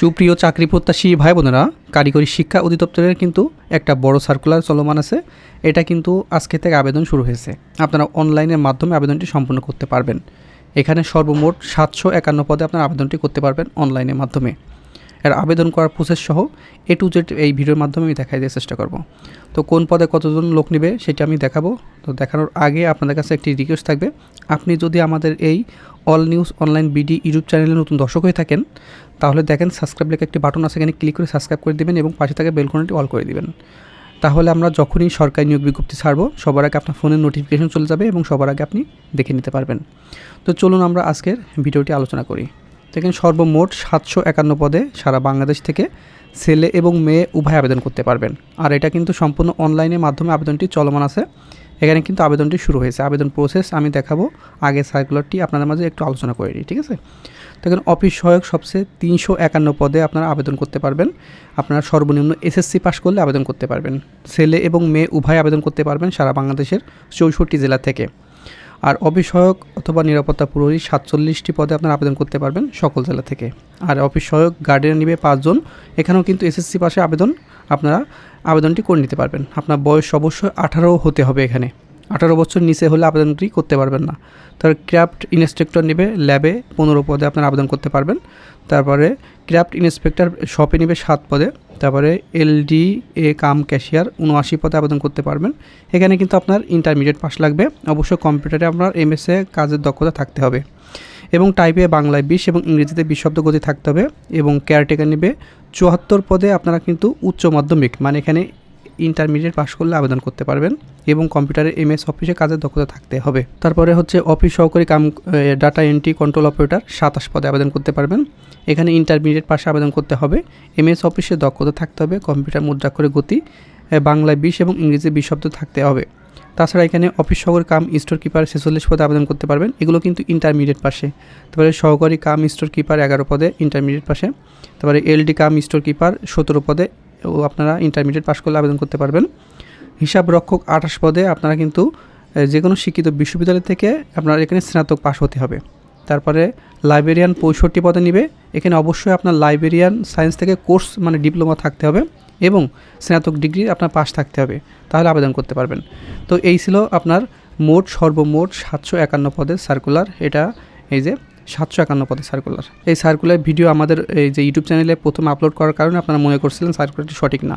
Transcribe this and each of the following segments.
সুপ্রিয় চাকরি প্রত্যাশী ভাই বোনেরা কারিগরি শিক্ষা অধিদপ্তরের কিন্তু একটা বড় সার্কুলার চলমান আছে। এটা কিন্তু আজকে থেকে আবেদন শুরু হয়েছে। আপনারা অনলাইনের মাধ্যমে আবেদনটি সম্পন্ন করতে পারবেন। এখানে সর্বমোট সাতশো একান্ন পদে আপনারা আবেদনটি করতে পারবেন অনলাইনের মাধ্যমে। এর আবেদন করার প্রসেস সহ এ টু জেড এই ভিডিওর মাধ্যমে আমি দেখাই দেওয়ার চেষ্টা করব। তো কোন পদে কতজন লোক নেবে সেটা আমি দেখাবো। তো দেখানোর আগে আপনাদের কাছে একটি রিকোয়েস্ট থাকবে। আপনি যদি আমাদের এই all news online BD YouTube চ্যানেলে নতুন দর্শক হয়ে থাকেন, তাহলে দেখেন সাবস্ক্রাইব লেখা একটি বাটন আছে, এখানে ক্লিক করে সাবস্ক্রাইব করে দেবেন এবং পাশে থাকা বেলকনটি অল করে দিবেন। তাহলে আমরা যখনই সরকারি নিয়োগ বিজ্ঞপ্তি ছাড়বো, সবার আগে আপনার ফোনের নোটিফিকেশন চলে যাবে এবং সবার আগে আপনি দেখে নিতে পারবেন। তো চলুন আমরা আজকের ভিডিওটি আলোচনা করি। দেখেন সর্বমোট সাতশো একান্ন পদে সারা বাংলাদেশ থেকে ছেলে এবং মেয়ে উভয় আবেদন করতে পারবেন। আর এটা কিন্তু সম্পূর্ণ অনলাইনের মাধ্যমে আবেদনটি চলমান আছে। এখানে কিন্তু আবেদনটি শুরু হয়েছে। আবেদন প্রসেস আমি দেখাবো। আগে সার্কুলারটি আপনাদের মাঝে একটু আলোচনা করে নিই, ঠিক আছে? দেখেন অফিস সহায়ক সবচেয়ে তিনশো একান্ন পদে আপনারা আবেদন করতে পারবেন। আপনারা সর্বনিম্ন এসএসসি পাস করলে আবেদন করতে পারবেন। ছেলে এবং মেয়ে উভয় আবেদন করতে পারবেন সারা বাংলাদেশের চৌষট্টি জেলা থেকে। আর অফিসহায়ক অথবা নিরাপত্তা পুরোহিত সাতচল্লিশটি পদে আপনারা আবেদন করতে পারবেন সকল জেলা থেকে। আর অফিস সহায়ক গার্ডিয়ান নিবে পাঁচজন, এখানেও কিন্তু এসএসসি পাশে আবেদন, আপনারা আবেদনটি করে নিতে পারবেন। আপনার বয়স অবশ্যই আঠারো হতে হবে এখানে। আঠারো বছর নিচে হলে আবেদনটি করতে পারবেন না। তার ক্রাফট ইন্সট্রাক্টর নেবে ল্যাবে পনেরো পদে আপনারা আবেদন করতে পারবেন। তারপরে ক্রাফট ইন্সপেক্টর শপে নেবে সাত পদে। তারপরে এলডি এ কাম ক্যাশিয়ার উনআশি পদে আবেদন করতে পারবেন। এখানে কিন্তু আপনার ইন্টারমিডিয়েট পাস লাগবে। অবশ্যই কম্পিউটারে আপনার এমএসএ কাজের দক্ষতা থাকতে হবে। এবং টাইপে বাংলায় বিশ এবং ইংরেজিতে বিশ শব্দ গতি থাকতে হবে। এবং কেয়ারটেকার নেবে চুয়াত্তর পদে আপনারা কিন্তু উচ্চ মাধ্যমিক মানে এখানে ইন্টারমিডিয়েট পাশ করলে আবেদন করতে পারবেন এবং কম্পিউটারে এম এস অফিসে কাজের দক্ষতা থাকতে হবে। তারপরে হচ্ছে অফিস সহকারী cum data entry control operator সাতাশ পদে আবেদন করতে পারবেন। এখানে ইন্টারমিডিয়েট পাশে আবেদন করতে হবে। এমএস অফিসে দক্ষতা থাকতে হবে, কম্পিউটার মুদ্রাক্ষরে গতি বাংলায় বিশ এবং ইংরেজি বিশ শব্দ থাকতে হবে। তাছাড়া এখানে অফিস সহকারী কাম স্টোর কিপার ছেচল্লিশ পদে আবেদন করতে পারবেন। এগুলো কিন্তু ইন্টারমিডিয়েট পাশে। তারপরে সহকারী কাম স্টোর কিপার এগারো পদে ইন্টারমিডিয়েট পাশে। তারপরে এলডি কাম স্টোর কিপার সতেরো পদে ও আপনারা ইন্টারমিডিয়েট পাশ করলে আবেদন করতে পারবেন। হিসাব রক্ষক আঠাশ পদে আপনারা কিন্তু যে কোনো শিক্ষিত বিশ্ববিদ্যালয় থেকে আপনার এখানে স্নাতক পাশ হতে হবে। তারপরে লাইব্রেরিয়ান পঁয়ষট্টি পদে নিবে। এখানে অবশ্যই আপনার লাইব্রেরিয়ান সায়েন্স থেকে কোর্স মানে ডিপ্লোমা থাকতে হবে এবং স্নাতক ডিগ্রি আপনার পাশ থাকতে হবে। তাহলে আবেদন করতে পারবেন। তো এই ছিল আপনার মোট, সর্বমোট সাতশো একান্ন পদের সার্কুলার এটা এই যে সাতশো একান্ন পদে সার্কুলার এই সার্কুলার ভিডিও আমাদের, এই যে ইউটিউব চ্যানেলে প্রথম আপলোড করার কারণে আপনারা মনে করছিলেন সার্কুলারটি সঠিক না।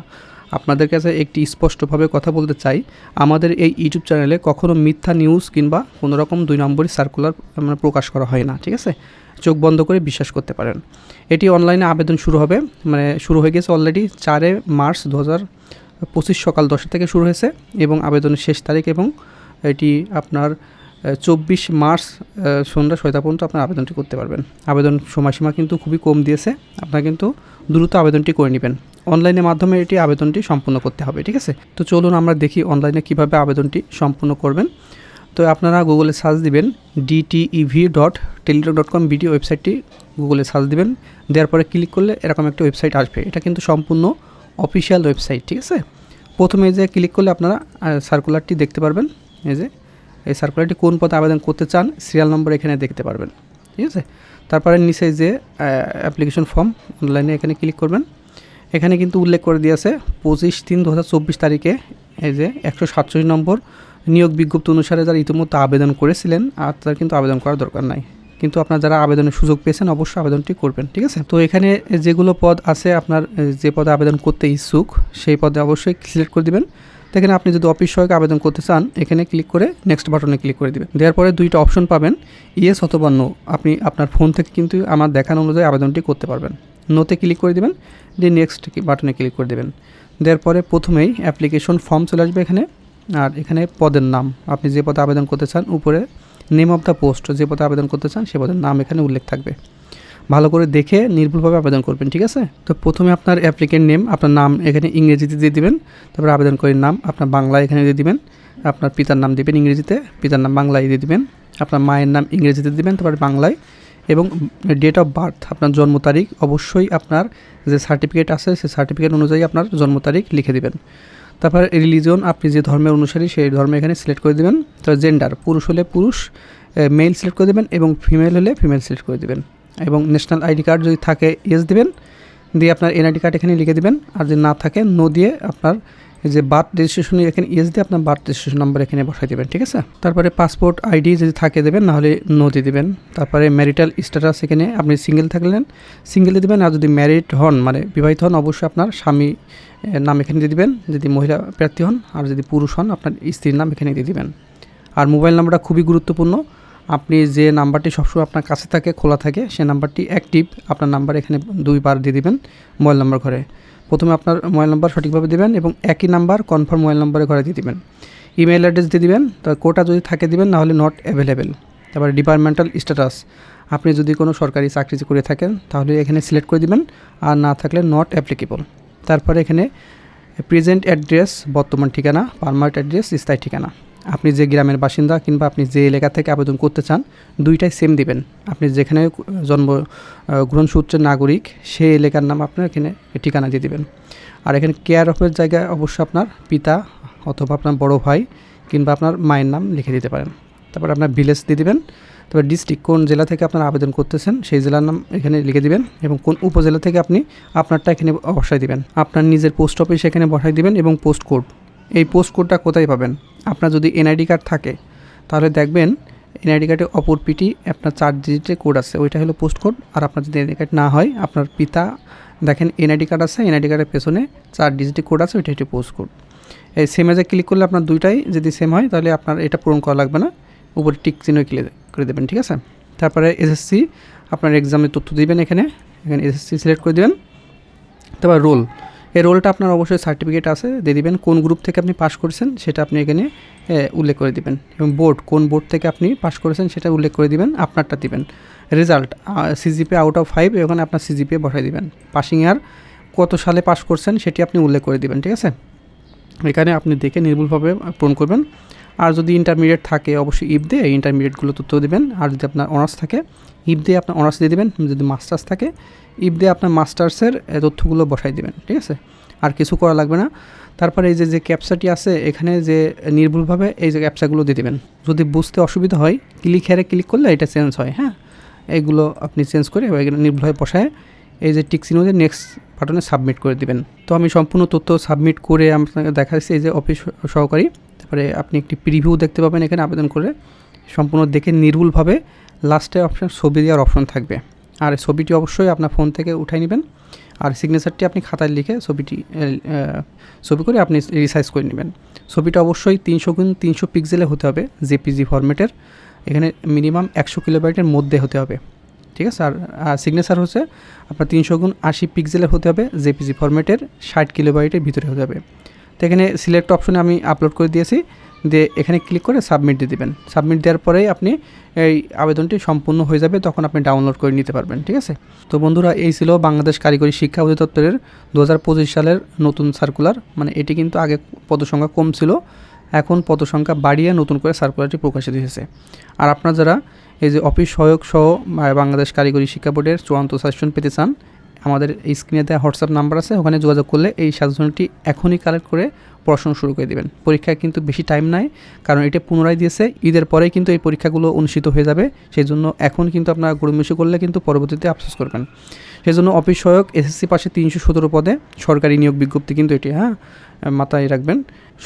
আপনাদের কাছে একটি স্পষ্টভাবে কথা বলতে চাই, আমাদের এই ইউটিউব চ্যানেলে কখনো মিথ্যা নিউজ কিংবা কোনো রকম দুই নম্বরই সার্কুলার আমরা প্রকাশ করা হয় না, ঠিক আছে? চোখ বন্ধ করে বিশ্বাস করতে পারেন। এটি অনলাইনে আবেদন শুরু হবে মানে শুরু হয়ে গেছে অলরেডি চারে মার্চ দু হাজার পঁচিশ সকাল দশটা থেকে শুরু হয়েছে এবং আবেদনের শেষ তারিখ এবং এটি আপনার চব্বিশ মার্চ সন্ধ্যা ছয়টা পর্যন্ত আপনার আবেদনটি করতে পারবেন। আবেদন সময়সীমা কিন্তু খুবই কম দিয়েছে। আপনার কিন্তু দ্রুত আবেদনটি করে নেবেন। অনলাইনের মাধ্যমে এটি আবেদনটি সম্পূর্ণ করতে হবে, ঠিক আছে? তো চলুন আমরা দেখি অনলাইনে কীভাবে আবেদনটি সম্পূর্ণ করবেন। তো আপনারা গুগলে সার্চ দিবেন DTEV dot Teletalk dot com video ওয়েবসাইটটি গুগলে সার্চ দিবেন। দেওয়ার পরে ক্লিক করলে এরকম একটা ওয়েবসাইট আসবে। এটা কিন্তু সম্পূর্ণ অফিসিয়াল ওয়েবসাইট ঠিক আছে? প্রথমে যে ক্লিক করলে আপনারা সার্কুলারটি দেখতে পারবেন। এই যে এই সার্কুলারটি কোন পদে আবেদন করতে চান সিরিয়াল নম্বর এখানে দেখতে পারবেন। ঠিক আছে? তারপরে নিচে যে অ্যাপ্লিকেশন ফর্ম অনলাইনে এখানে ক্লিক করবেন। এখানে কিন্তু উল্লেখ করে দিয়েছে পঁচিশ তিন দু তারিখে এই যে একশো সাতচল্লিশ নম্বর নিয়োগ বিজ্ঞপ্তি অনুসারে যারা ইতিমধ্যে আবেদন করেছিলেন, আর তার কিন্তু আবেদন করার দরকার নাই। কিন্তু আপনার যারা আবেদনের সুযোগ পেয়েছেন, অবশ্যই আবেদনটি করবেন, ঠিক আছে? তো এখানে যেগুলো পদ আছে, আপনার যে পদে আবেদন করতে ইচ্ছুক, সেই পদে অবশ্যই সিলেক্ট করে দিবেন। দেখেন আপনি যদি অফিস সহায়ক আবেদন করতে চান, এখানে ক্লিক করে নেক্সট বাটনে ক্লিক করে দেবেন। দেওয়ার পরে দুইটা অপশন পাবেন ইয়েস অথবা নো আপনি আপনার ফোন থেকে কিন্তু আমার দেখানো অনুযায়ী আবেদনটি করতে পারবেন। নোতে ক্লিক করে দেবেন দিয়ে নেক্সট বাটনে ক্লিক করে দেবেন। দেওয়ার পরে প্রথমেই অ্যাপ্লিকেশন ফর্ম চলে আসবে এখানে, আর এখানে পদের নাম। আপনি যে পদে আবেদন করতে চান, উপরে নেম অফ দ্য পোস্ট যে পদে আবেদন করতে চান, সে পদের নাম এখানে উল্লেখ থাকবে। ভালো করে দেখে নির্ভুলভাবে আবেদন করবেন, ঠিক আছে? তো প্রথমে আপনার অ্যাপ্লিকেন্ট নেম আপনার নাম এখানে ইংরেজিতে দিয়ে দিবেন, তারপর আবেদনকারীর নাম, আপনার বাংলায় এখানে দিয়ে দিবেন, আপনার পিতার নাম দিবেন ইংরেজিতে, পিতার নাম বাংলায় দিয়ে দিবেন, আপনার মায়ের নাম ইংরেজিতে দিবেন, তারপরে বাংলায়, এবং ডেট অফ বার্থ আপনার জন্ম তারিখ, অবশ্যই আপনার যে সার্টিফিকেট আছে, সেই সার্টিফিকেট অনুযায়ী আপনার জন্ম তারিখ লিখে দেবেন। তারপর রিলিজন আপনি যে ধর্মের অনুসারী, সেই ধর্মে এখানে সিলেক্ট করে দেবেন। তারপর জেন্ডার পুরুষ হলে পুরুষ মেল সিলেক্ট করে দেবেন, এবং ফিমেল হলে ফিমেল সিলেক্ট করে দেবেন। এবং ন্যাশনাল আইডি কার্ড যদি থাকে এস দেবেন। দিয়ে আপনার এনআইডি কার্ড এখানে লিখে দিবেন। আর যদি না থাকে নো দিয়ে আপনার যে বার্থ রেজিস্ট্রেশন এখানে ইয়েস দিয়ে আপনার বার্থ রেজিস্ট্রেশন নাম্বার এখানে বসাই দেবেন, ঠিক আছে? তারপরে পাসপোর্ট আইডি যদি থাকে দেবেন, নাহলে নো দিয়ে দেবেন। তারপরে ম্যারিটাল স্ট্যাটাস এখানে আপনি সিঙ্গেল থাকলেন সিঙ্গেলে দেবেন, আর যদি ম্যারিড হন মানে বিবাহিত হন, অবশ্যই আপনার স্বামী নাম এখানে দিয়ে দিবেন। যদি মহিলা প্রার্থী হন, আর যদি পুরুষ হন, আপনার স্ত্রীর নাম এখানে দিয়ে দিবেন। আর মোবাইল নাম্বারটা খুবই গুরুত্বপূর্ণ। আপনি যে নাম্বারটি সবসময় আপনার কাছে থাকে, খোলা থাকে, সে নাম্বারটি অ্যাক্টিভ আপনার নাম্বার এখানে দুইবার দিয়ে দিবেন মোবাইল নাম্বার ঘরে। প্রথমে আপনার মোবাইল নাম্বার সঠিকভাবে দেবেন এবং একই নাম্বার কনফার্ম মোবাইল নাম্বারে ঘরে দিয়ে দিবেন। ইমেল অ্যাড্রেস দিয়ে দিবেন, তার কোটা যদি থাকে দিবেন, নাহলে নট অ্যাভেলেবেল তারপরে ডিপার্টমেন্টাল স্ট্যাটাস আপনি যদি কোনো সরকারি চাকরি করে থাকেন, তাহলে এখানে সিলেক্ট করে দিবেন, আর না থাকলে নট অ্যাপ্লিকেবল তারপরে এখানে প্রেজেন্ট অ্যাড্রেস বর্তমান ঠিকানা পারমানেন্ট অ্যাড্রেস স্থায়ী ঠিকানা। আপনি যে গ্রামের বাসিন্দা কিংবা আপনি যে এলাকা থেকে আবেদন করতে চান, দুইটাই সেম দিবেন। আপনি যেখানে জন্ম গ্রহণ সূত্রের নাগরিক সেই এলাকার নাম আপনার এখানে ঠিকানা দিয়ে দিবেন। আর এখানে কেয়ার অফের জায়গায় অবশ্যই আপনার পিতা অথবা আপনার বড় ভাই কিংবা আপনার মায়ের নাম লিখে দিতে পারেন। তারপর আপনার ভিলেজ দিয়ে দিবেন। তারপর ডিস্ট্রিক্ট কোন জেলা থেকে আপনার আবেদন করতেছেন, সেই জেলার নাম এখানে লিখে দিবেন এবং কোন উপজেলা থেকে আপনি আপনারটা এখানে বসাই দিবেন। আপনার নিজের পোস্ট অফিস এখানে বসাই দিবেন এবং পোস্ট কোড এই পোস্ট কোডটা কোথায় পাবেন? আপনার যদি এনআইডি কার্ড থাকে, তাহলে দেখবেন এনআইডি কার্ডে অপর পিটি আপনার চার ডিজিটের কোড আছে। ওইটা হলো পোস্ট কোড আর আপনার যদি এনআইডি কার্ড না হয়, আপনার পিতা, দেখেন এনআইডি কার্ড আছে এনআইডি কার্ডের পেছনে চার ডিজিটের কোড আছে, ওইটা হচ্ছে পোস্ট কোড এই সেম এজে ক্লিক করলে আপনার দুইটাই যদি সেম হয়, তাহলে আপনার এটা পূরণ করা লাগবে না। উপরে টিক চিহ্ন করে দেবেন, ঠিক আছে? তারপরে এসএসসি আপনার এক্সামের তথ্য দিবেন এখানে। এখানে এসএসসি সিলেক্ট করে দেবেন। তারপর রোল এই রোলটা আপনার অবশ্যই সার্টিফিকেট আছে, দিয়ে দেবেন কোন গ্রুপ থেকে আপনি পাস করেছেন সেটা আপনি এখানে উল্লেখ করে দিবেন। এবং বোর্ড কোন বোর্ড থেকে আপনি পাস করেছেন সেটা উল্লেখ করে দিবেন, আপনারটা দিবেন। Result CGP out of five ওখানে আপনার সিজিপি বসাই দিবেন। পাসিং ইয়ার কত সালে পাস করছেন সেটি আপনি উল্লেখ করে দিবেন, ঠিক আছে? এখানে আপনি দেখে নির্ভুলভাবে পূরণ করবেন। আর যদি ইন্টারমিডিয়েট থাকে, অবশ্যই ইফ দিয়ে ইন্টারমিডিয়েটগুলো তথ্য দেবেন। আর যদি আপনার অনার্স থাকে ইফ দিয়ে আপনার অনার্স দিয়ে দেবেন। যদি মাস্টার্স থাকে ইফ দিয়ে আপনার মাস্টার্সের তথ্যগুলো বসাই দেবেন, ঠিক আছে? আর কিছু করা লাগবে না। তারপরে এই যে যে ক্যাপসাটি আছে, এখানে যে নির্ভুলভাবে এই যে ক্যাপসাগুলো দিয়ে দেবেন। যদি বুঝতে অসুবিধা হয় ক্লিক হেরে ক্লিক করলে এটা চেঞ্জ হয় হ্যাঁ? এইগুলো আপনি চেঞ্জ করে এগুলো নির্ভুলভাবে বসায় এই যে টিক চিহ্ন দিয়ে নেক্সট বাটনে সাবমিট করে দিবেন। তো আমি সম্পূর্ণ তথ্য সাবমিট করে আপনাকে দেখাচ্ছি এই যে অফিস সহকারী। তারপরে আপনি একটি প্রিভিউ দেখতে পাবেন এখানে আবেদন করে। সম্পূর্ণ দেখে নির্ভুলভাবে লাস্টে অপশন ছবি দেওয়ার অপশন থাকবে। আর ছবিটি অবশ্যই আপনার ফোন থেকে উঠাই নেবেন। আর সিগনেচারটি আপনি খাতায় লিখে ছবিটি ছবি করে আপনি রিসাইজ করে নেবেন। ছবিটা অবশ্যই তিনশো গুণ তিনশো পিক্সেলে হতে হবে জেপিজি ফরম্যাটের এখানে মিনিমাম একশো কিলোবাইটের মধ্যে হতে হবে। ঠিক আছে? আর সিগনেচার হচ্ছে আপনার তিনশো গুণ আশি পিক্সেলের হতে হবে জেপিজি ফরম্যাটের ষাট কিলোবাইটের ভিতরে হতে হবে। তো এখানে সিলেক্ট অপশনে আমি আপলোড করে দিয়েছি। দিয়ে এখানে ক্লিক করে সাবমিট দিয়ে দেবেন। সাবমিট দেওয়ার পরেই আপনি এই আবেদনটি সম্পূর্ণ হয়ে যাবে, তখন আপনি ডাউনলোড করে নিতে পারবেন, ঠিক আছে? তো বন্ধুরা, এই ছিল বাংলাদেশ কারিগরি শিক্ষা অধিদপ্তরের দু হাজার পঁচিশ সালের নতুন সার্কুলার মানে এটি কিন্তু আগে পদসংখ্যা কম ছিল, এখন পদসংখ্যা বাড়িয়ে নতুন করে সার্কুলারটি প্রকাশিত হয়েছে। আর আপনারা যারা এই যে অফিস সহায়ক সহ বাংলাদেশ কারিগরি শিক্ষা বোর্ডের চূড়ান্ত সাজেশন পেতে চান আমাদের এই স্ক্রিনে দেওয়া হোয়াটসঅ্যাপ নাম্বার আছে, ওখানে যোগাযোগ করলে এই সাজেশনটি এখনই কালেক্ট করে পড়াশোনা শুরু করে দেবেন। পরীক্ষায় কিন্তু বেশি টাইম নাই, কারণ এটা পুনরায় দিয়েছে। ঈদের পরেই কিন্তু এই পরীক্ষাগুলো অনুষ্ঠিত হয়ে যাবে। সেই জন্য এখন কিন্তু আপনারা গড়িমসি করলে কিন্তু পরবর্তীতে আফসোস করবেন। সেই জন্য অফিস সহায়ক, এসএসসি পাশে তিনশো সতেরো পদে সরকারি নিয়োগ বিজ্ঞপ্তি কিন্তু এটি হ্যাঁ মাথায় রাখবেন।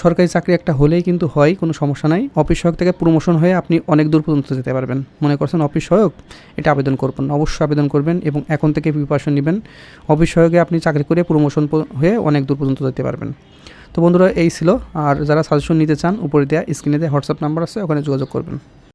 সরকারি চাকরি একটা হলেই কিন্তু হয়, কোনো সমস্যা নাই। অফিস সহায়ক থেকে প্রমোশন হয়ে আপনি অনেক দূর পর্যন্ত যেতে পারবেন। মনে করছেন অফিস সহায়ক? এটা আবেদন করবেন, অবশ্যই আবেদন করবেন এবং এখন থেকে প্রিপারেশন নেবেন। অফিস সহায়কে আপনি চাকরি করে প্রমোশন হয়ে অনেক দূর পর্যন্ত যেতে পারবেন। তো বন্ধুরা এই ছিল। আর যারা সাজেশন নিতে চান, উপরে দেওয়া স্ক্রিনে দেওয়া হোয়াটসঅ্যাপ নাম্বার আছে, ওখানে যোগাযোগ করবেন।